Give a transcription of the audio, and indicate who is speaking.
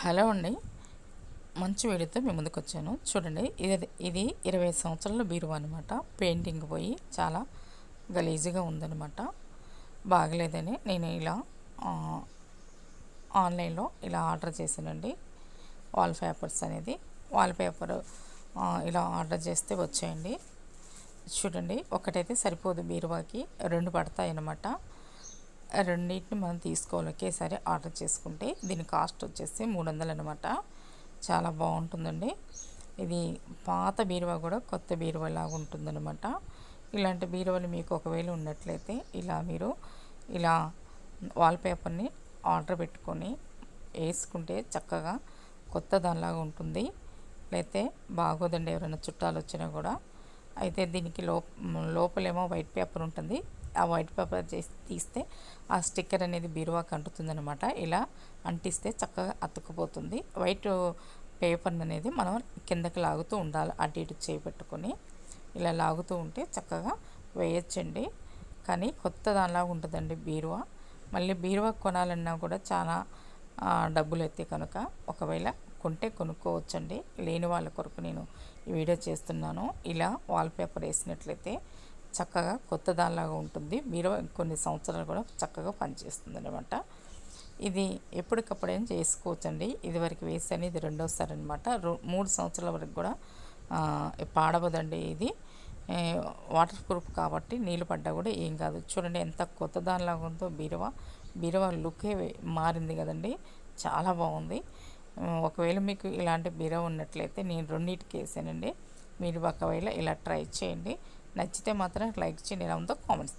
Speaker 1: Hello అండి. మంచి వీడియోతో మీ ముందుకు వచ్చాను. చూడండి ఇది ఇది ఇరవై సంవత్సరాల బీరువా అనమాట పెయింటింగ్ పోయి చాలా గలీజీగా ఉందనమాట బాగలేదని నేను ఇలా ఆన్లైన్లో ఇలా ఆర్డర్ చేశానండి. వాల్ పేపర్స్ అనేది. వాల్ పేపర్ ఇలా ఆర్డర్ చేస్తే వచ్చాయండి. చూడండి ఒకటైతే సరిపోదు బీరువాకి. రెండు పడతాయి అన్నమాట రెండింటిని మనం తీసుకోవాలి. ఒకేసారి ఆర్డర్ చేసుకుంటే దీని కాస్ట్ వచ్చేసి మూడు వందలు అనమాట చాలా బాగుంటుందండి. ఇది పాత బీరువా కూడా కొత్త బీరువా లాగా ఉంటుందన్నమాట. ఇలాంటి బీరువాలు మీకు ఒకవేళ ఉన్నట్లయితే ఇలా మీరు ఇలా వాల్పేపర్ని ఆర్డర్ పెట్టుకొని వేసుకుంటే చక్కగా కొత్త దానిలాగా ఉంటుంది. లేతే బాగోదండి ఎవరైనా చుట్టాలు వచ్చినా కూడా. అయితే దీనికి లో లోపలేమో వైట్ పేపర్ ఉంటుంది. ఆ వైట్ పేపర్ చేసి తీస్తే ఆ స్టిక్కర్ అనేది బీరువాకి అంటుతుందనమాట ఇలా అంటిస్తే చక్కగా అతుక్కుపోతుంది. వైట్ పేపర్ అనేది మనం కిందకి లాగుతూ ఉండాలి అటు ఇటు చేపెట్టుకొని ఇలా లాగుతూ ఉంటే చక్కగా వేయచ్చండి. కానీ కొత్త దానిలాగా ఉంటుందండి బీరువా. మళ్ళీ బీరువా కొనాలన్నా కూడా చాలా డబ్బులు అయితే కనుక ఒకవేళ కొంటే కొనుక్కోవచ్చండి. లేని వాళ్ళ కొరకు నేను ఈ వీడియో చేస్తున్నాను. ఇలా వాల్పేపర్ వేసినట్లయితే చక్కగా కొత్త దానిలాగా ఉంటుంది. మీరు కొన్ని సంవత్సరాలు కూడా చక్కగా పనిచేస్తుంది అనమాట ఇది ఎప్పటికప్పుడైనా చేసుకోవచ్చండి. ఇది వరకు వేసాను. ఇది రెండోసారి అనమాట మూడు సంవత్సరాల వరకు కూడా పాడవదండి ఇది. వాటర్ ప్రూఫ్ కాబట్టి నీళ్ళు పడ్డా కూడా ఏం కాదు. చూడండి ఎంత కొత్త దానిలాగా ఉందో బీరువా. బీరువా లుకే మారింది కదండి. చాలా బాగుంది. ఒకవేళ మీకు ఇలాంటి బీరువా ఉన్నట్లయితే నేను రెండింటికి వేసానండి. మీరు ఒకవేళ ఇలా ట్రై చేయండి. నచ్చితే మాత్రం లైక్ చేయండి. ఎలా ఉందో కామెంట్స్